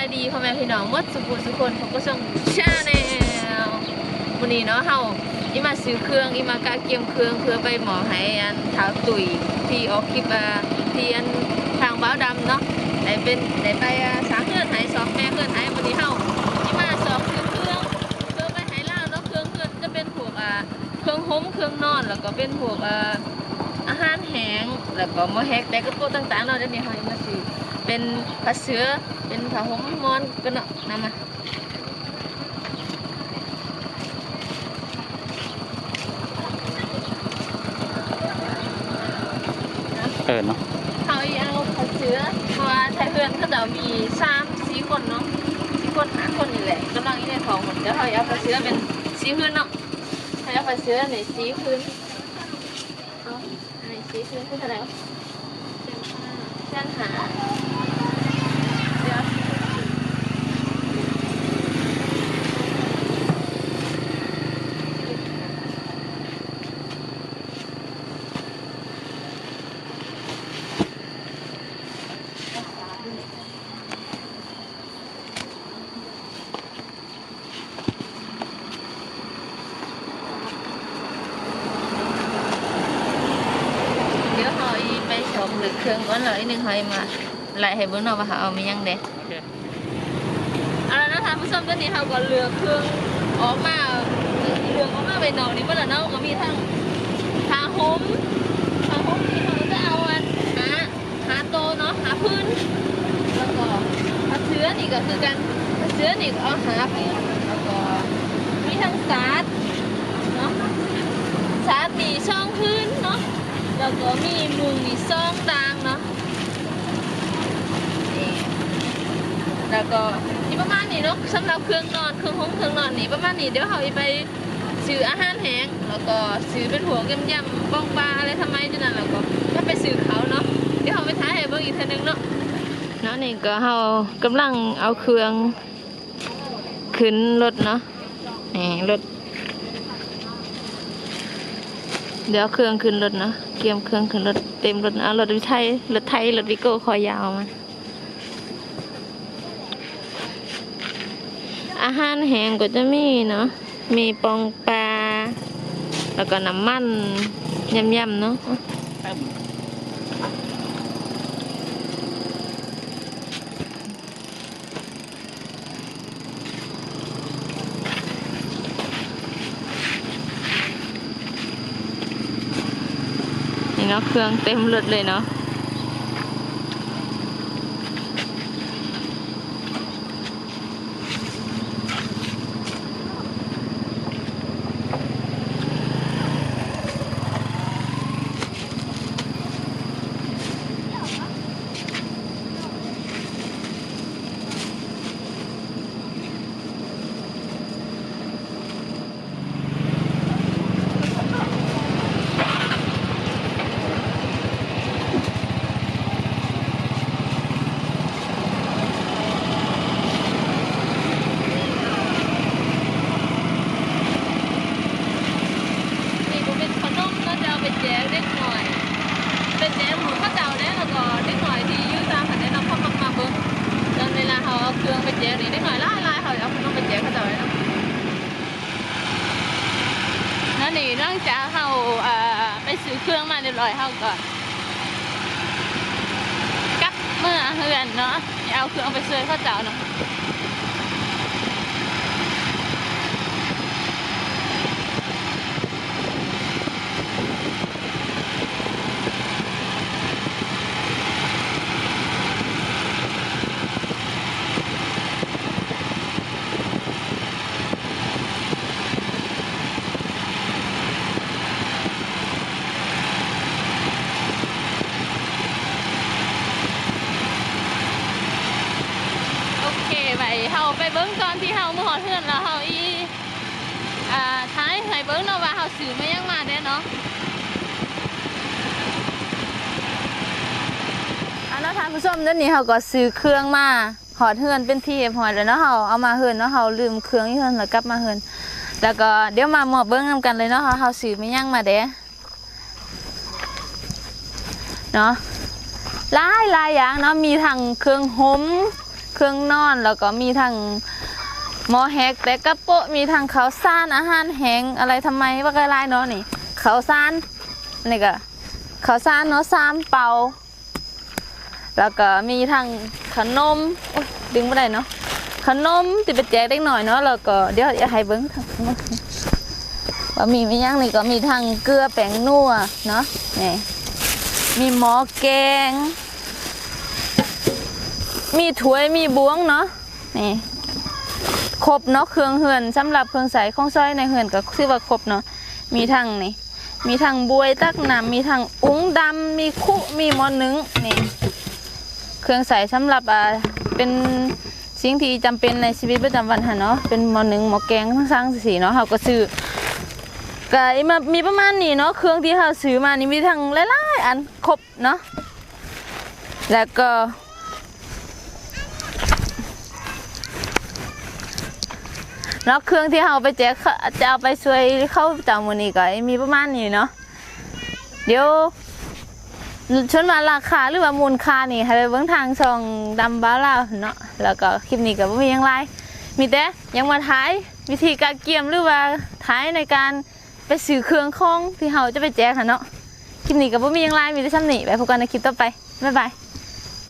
ายดีพ่อแม่พี่น้องหมดสุขุสุคนผมก็ส่งชาแนลวันนี้เนาะเฮาอีมาซื้อเครื่องอีมากาเกียมเครื่องเพื่อไปหมอให้อันเท้าตุยที่ออกคลิปอ่าที่อันทางบ้าวดำเนาะได้เป็นได้ไปอ่าสามเพื่อนให้สองแม่เพื่อนให้วันนี้เฮาอีมาสองซื้อเครื่องเพื่อไปให้ล่างเนาะเครื่องเพื่อนจะเป็นพวกอ่าเครื่องห่มเครื่องนอนแล้วก็เป็นพวกอ่าอาหารแห้งแล้วก็หมอแฮกแต่กระโปรงต่างๆเนาะเดี๋ยวนี้เฮาอีมาซื้อ เป็นผ้าเสือเป็นผ้าห่มมอนกันเนาะนำมาเออเนาะเขาอีเอาผ้าเสือเพราะว่าไทยเพื่อนเขาจะมีสามสี่คนเนาะสี่คนห้าคนนี่แหละกำลังอีในท้องหมดเดี๋ยวเขาเอาผ้าเสือเป็นสีพื้นเนาะเขาเอาผ้าเสือในสีพื้นเอาในสีพื้นคือเท่าไหร่วะ เส้นหาเดี๋ยว เดี๋ยวเขา อีไปชมหรือเครื่องก่อนเลยอีกหนึ่งเขาอีมาไล่ให้เบิ่งเนาะว่าเขาเอามีหยังเด็โอเคเอาละนะท่านผู้ชมตอนนี้เขาก็เลือกเครื่องออกมาเลือกออกมาไปนอกนี่เมื่อไหร่เนาะก็มีทั้งผ้าห่มผ้าห่มที่เขาจะเอาอันหาหาโตะเนาะหาพื้นแล้วก็ผ้าเสื้อนี่ก็คือกันผ้าเสื้อนี่ก็เอาหาพื้นแล้วก็มีทั้งสาดเนาะสาดมีช่องพื้นเนาะแล้วก็มีมุ งมีซ่องดางเนาะนี่แล้วก็นี่ประมาณนี้เนาะสำหรับเครื่องนอนเครื่องห้องเครื่องนอนนี่ประมาณนี้เดี๋ยวเขาไปซื้ออาหารแห้งแล้วก็ซื้อเป็นหัวกำยำบ้องปลาอะไรทำไมจังนั้นแล้วก็ถ้าไปซื้อเขาเนาะเดี๋ยวเขาไปท้ายให้เบิ่งอีกทีนึงเนาะเนาะนี่ก็เขากำลังเอาเครื่องขึ้นรถเนาะนี่รถ เดี๋ยวเอเครื่องขึ้นรถเนาะเกียมเครื่องขึ้นรถเต็มรถเอารถวิไทยรถไทยรถวิโก้คอยาวมาอาหารแห้งก็จะมีเนาะมีปองปลาแล้วก็น้ำมันยำๆเนาะ เนาะเครื่องเต็มรถเลยเนาะ นี่ก็เป็นขนมก็จะเอาไปแจกเด็กหน่อย เป็นแจกหมูข้าวเจ้าเนี่ยแล้วก็เด็กหน่อยที่อยืดตามผันแนะนำเข้ามามาเบิ้งตอนเวลาเขาเอาเครื่องไปแจกนี่เด็กหน่อยล่าลายเขาจะเอาขนมไปแจกข้าวเจ้าเลยเนาะ นั่นนี่ตั้งจากเขาเอ่อไปซื้อเครื่องมาเรียบร้อยเขาก็กลับเมื่อเฮือนเนาะเอาเครื่องไปซื้อข้าวเจ้าเนาะ โอ เฮาไปเบิ้งตอนที่เฮาเมื่อหอดเพื่อนแล้วเฮาอีอ่าท้ายให้เบิ้งเนาะว่าเฮาซื้อมายังมาเด้เนาะอันนั้นท่านผู้ชมเดี๋ยวนี้เฮาก็ซื้อเครื่องมาหอดเฮือนเป็นที่เรียบร้อยแล้วเนาะเฮาเอามาเฮือนเนาะเฮาลืมเครื่องที่เฮือนแล้วกลับมาเฮือนแล้วก็เดี๋ยวมาหมอบเบิ้งนำกันเลยเนาะเฮาเฮาซื้อไมายังมาเด้เนาะหลายหลายอย่างเนาะมีทั้งเครื่องหม เครื่องนอนแล้วก็มีทั้งหมอแฮกแต่กระโปะมีทั้งข้าวสารอาหารแห้งอะไรทำไมว่าก็ไล่เนาะนี่เขาวสารนี่ก็เขาวสารเนาะสามเป่าแล้วก็มีทั้งขนมโอ๊ยดึงไม่ได้เนาะขนมติดไปแจกเด็กหน่อยเนาะแล้วก็เดี๋ยวจะให้เบิ้งทั้งมดว่ามีไมีหยังนี่ก็มีทั้งเกลือแป้งนัวเนาะนี่มีหม้อแกง มีถ้วยมีบวงเนาะนี่ครบเนาะเครื่องเหือนสำหรับเครื่องใส่ของซอยในเหือนก็คือว่าครบเนาะมีทั้งนี่มีทั้งบวยตักน้ำมีทั้งอุ้งดำมีคุมีมอนึ่งนี่เครื่องใส่สำหรับอ่าเป็นสิ่งที่จำเป็นในชีวิตประจำวันค่ะเนาะเป็นมอหนึ่งหมอแกงทั้งสร้างสีเนาะเขาก็ซื้อก็มามีประมาณนี้เนาะเครื่องที่เขาซื้อมานี่มีทั้งหลายๆอันครบเนาะแล้วก็ เนาะเครื่องที่เราไปแจกจะเอาไปช่วยเข้าจำวันนี้ก็มีประมาณนี้เนาะเดี๋ยวชนมาราคาหรือว่ามูลค่านี่ให้ไปเบิ่งทางช่องดำบ้าลาเนาะแล้วก็คลิปนี้ก็บ่มียังไรมีแต่ยังมาท้ายวิธีการเกี่ยมหรือว่าท้ายในการไปซื้อเครื่องของที่เราจะไปแจกค่ะเนาะคลิปนี้ก็บ่มียังไรมีแต่ซ้ำนี่ไปพบกันในคลิปต่อไปบ๊ายบาย